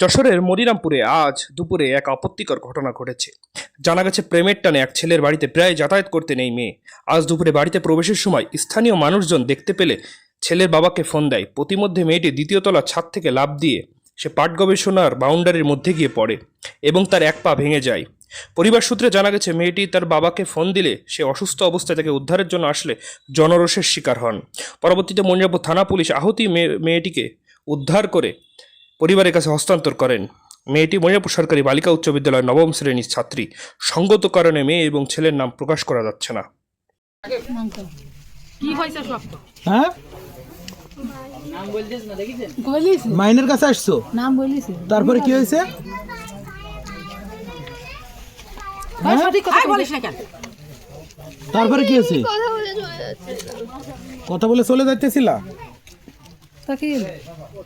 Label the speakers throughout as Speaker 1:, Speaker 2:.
Speaker 1: যশোরের মনিরামপুরে আজ দুপুরে এক আপত্তিকর ঘটনা ঘটেছে। জানা গেছে, প্রেমের টানে এক ছেলের বাড়িতে প্রায় যাতায়াত করতে নেই মেয়ে। আজ দুপুরে বাড়িতে প্রবেশের সময় স্থানীয় মানুষজন দেখতে পেলে ছেলের বাবাকে ফোন দেয়। প্রতিমধ্যে মেয়েটি দ্বিতীয় তলা ছাদ থেকে লাফ দিয়ে সে পাট গবেষণার বাউন্ডারির মধ্যে গিয়ে পড়ে এবং তার এক পা ভেঙে যায়। পরিবার সূত্রে জানা গেছে মেয়েটি তার বাবাকে ফোন দিলে সে অসুস্থ অবস্থায় তাকে উদ্ধারের জন্য আসলে জনরোষের শিকার হন। পরবর্তীতে মনিরামপুর থানা পুলিশ আহতি মেয়েটিকে উদ্ধার করে পরিবারের কাছে হস্তান্তর করেন। মেয়েটি মনিরামপুর সরকারি বালিকা উচ্চ বিদ্যালয়ের নবম শ্রেণির ছাত্রী। সঙ্গত কারণে মেয়ে এবং ছেলের নাম প্রকাশ করা যাচ্ছে না।
Speaker 2: কি হয়েছে সব?
Speaker 3: হ্যাঁ? মাইনের কাছে আসছো?
Speaker 2: নাম বলিস
Speaker 3: তারপরে কি হয়েছে হ্যাঁ?
Speaker 2: সঠিক কথা বলিস না কেন
Speaker 3: তারপরে কি হয়েছে?
Speaker 4: কথা বলে চলে যাচ্ছে
Speaker 3: কথা বলে চলে যাইতেছিলা?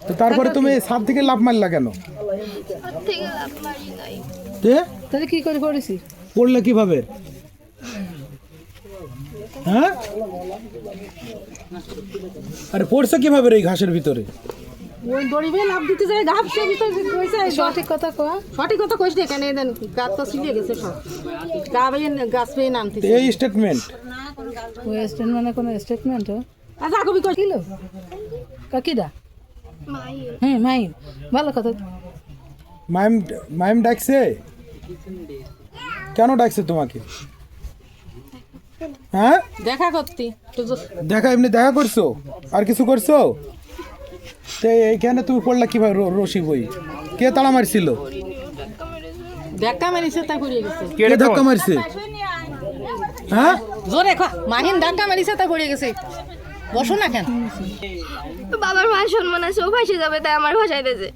Speaker 2: তো
Speaker 3: তারপরে তুমি সাত থেকে লাভ মারলা কেন?
Speaker 2: তাহলে কি করে করেছিস
Speaker 3: পড়লে কীভাবে? হ্যাঁ? আরে পড়ছে কীভাবে রে এই ঘাসের ভিতরে?
Speaker 5: ওই দড়িবে লাভ দিতে যায় ঘাপ সে ভিতরে কইছে
Speaker 2: সঠিক কথা কয়া
Speaker 5: সঠিক কথা না কেন দেন গাছ তো ছিঁড়ে গেছে সব। নামতে
Speaker 3: এই স্টেটমেন্ট
Speaker 2: ওই মানে কোনো স্টেটমেন্ট
Speaker 5: আচ্ছা কবি কই?
Speaker 2: কিলো? কাকিদা
Speaker 4: মাই
Speaker 2: হুম মাইন ভালো কথা।
Speaker 3: মাইম মাইম ডাকছে? কেন ডাকছে তোমাকে? হ্যাঁ?
Speaker 5: দেখা করতি তো
Speaker 3: দেখা এমনি দেখা করছ? আর কিছু করছ? তো এইখানে তুমি পড়লা কীভাবে রশি বই? কে তাড়া মারছিল?
Speaker 5: ধাক্কা মারিছে তা পড়ে গেছে।
Speaker 3: কে ধাক্কা মারছে? হ্যাঁ?
Speaker 5: জোরে খা মাহিন ধাক্কা মারিছে তা পড়ে গেছে। বসো না কেন।
Speaker 4: বাবার ভাষণ সম্মান আছে ও ফাঁসে যাবে তাই আমার ভাষায় দিয়েছে